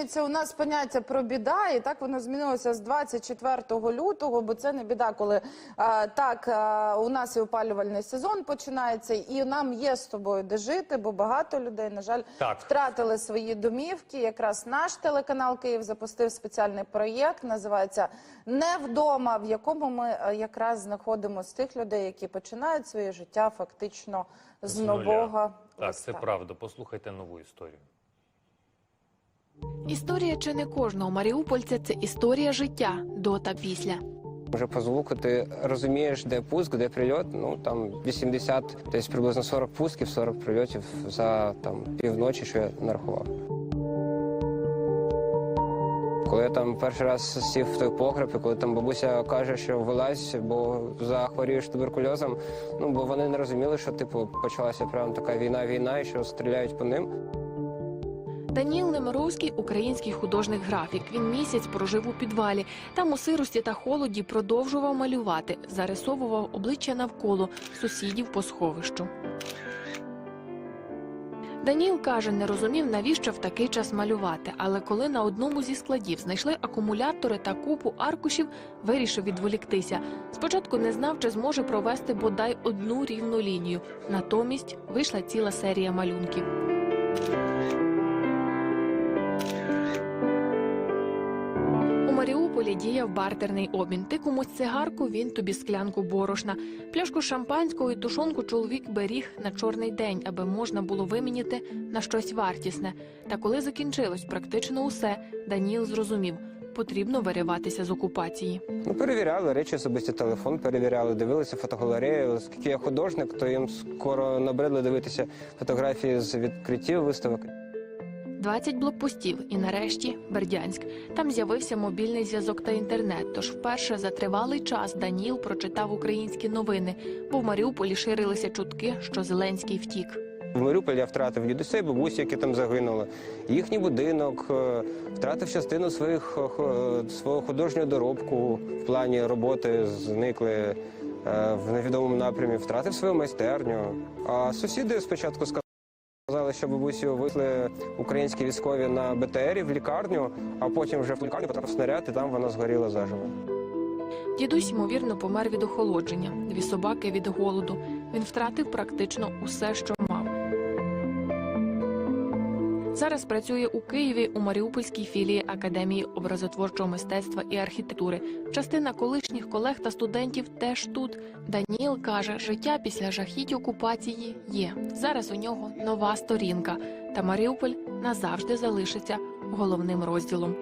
змінюється у нас поняття про біда, і так воно змінилося з 24 лютого, бо це не біда, коли а, так а, у нас і опалювальний сезон починається, і нам є з тобою де жити, бо багато людей, на жаль, Так. втратили свої домівки. Якраз наш телеканал Київ запустив спеціальний проєкт, називається Не вдома, в якому ми е, якраз знаходимо з тих людей, які починають своє життя фактично з, З нового Так, це правда. Послухайте нову історію. Історія чи не кожного маріупольця це історія життя до та після. Вже по звуку ти розумієш, де пуск, де прильот. Ну там 80, десь приблизно 40 пусків, 40 прильотів за там півночі, що я нарахував. Коли я там перший раз сів в той погреб, і коли там бабуся каже, що вилазь, бо захворієш туберкульозом, ну бо вони не розуміли, що типу почалася прям така війна-війна, і що стріляють по ним. Даніл Немировський український художник графік. Він місяць прожив у підвалі. Там у сирості та холоді продовжував малювати, зарисовував обличчя навколо сусідів по сховищу. Даніл каже, не розумів, навіщо в такий час малювати, але коли на одному зі складів знайшли акумулятори та купу аркушів, вирішив відволіктися. Спочатку не знав, чи зможе провести бодай одну рівну лінію. Натомість вийшла ціла серія малюнків. Маріуполі діяв бартерний обмін. Ти комусь цигарку, він тобі склянку борошна. Пляшку шампанського і тушонку чоловік беріг на чорний день, аби можна було виміняти на щось вартісне. Та коли закінчилось практично усе, Даніл зрозумів, потрібно вириватися з окупації. Ну, перевіряли речі, особисті телефон, перевіряли, дивилися фотогалереї. Оскільки я художник, то їм скоро набридло дивитися фотографії з відкриттів виставок. 20 блокпостів і нарешті Бердянськ. Там з'явився мобільний зв'язок та інтернет. Тож вперше за тривалий час Даніл прочитав українські новини, бо в Маріуполі ширилися чутки, що Зеленський втік. В Маріуполі я втратив дідуся і бабусі, які там загинули. Їхній будинок, е, втратив частину своїх е, свого художнього доробку в плані роботи, зникли е, в невідомому напрямі, втратив свою майстерню. А сусіди спочатку сказали, що бабусю везли українські військові на БТРі в лікарню, а потім вже в лікарню потрапив снаряд, і там вона згоріла заживо. Дідусь ймовірно помер від охолодження, дві собаки від голоду. Він втратив практично усе, що Зараз працює у Києві у Маріупольській філії Академії образотворчого мистецтва і архітектури. Частина колишніх колег та студентів теж тут. Даніл каже, життя після жахіть окупації є. Зараз у нього нова сторінка, та Маріуполь назавжди залишиться головним розділом.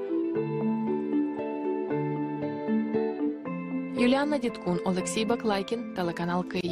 Юліана Дідкун, Олексій Баклайкін, телеканал Київ.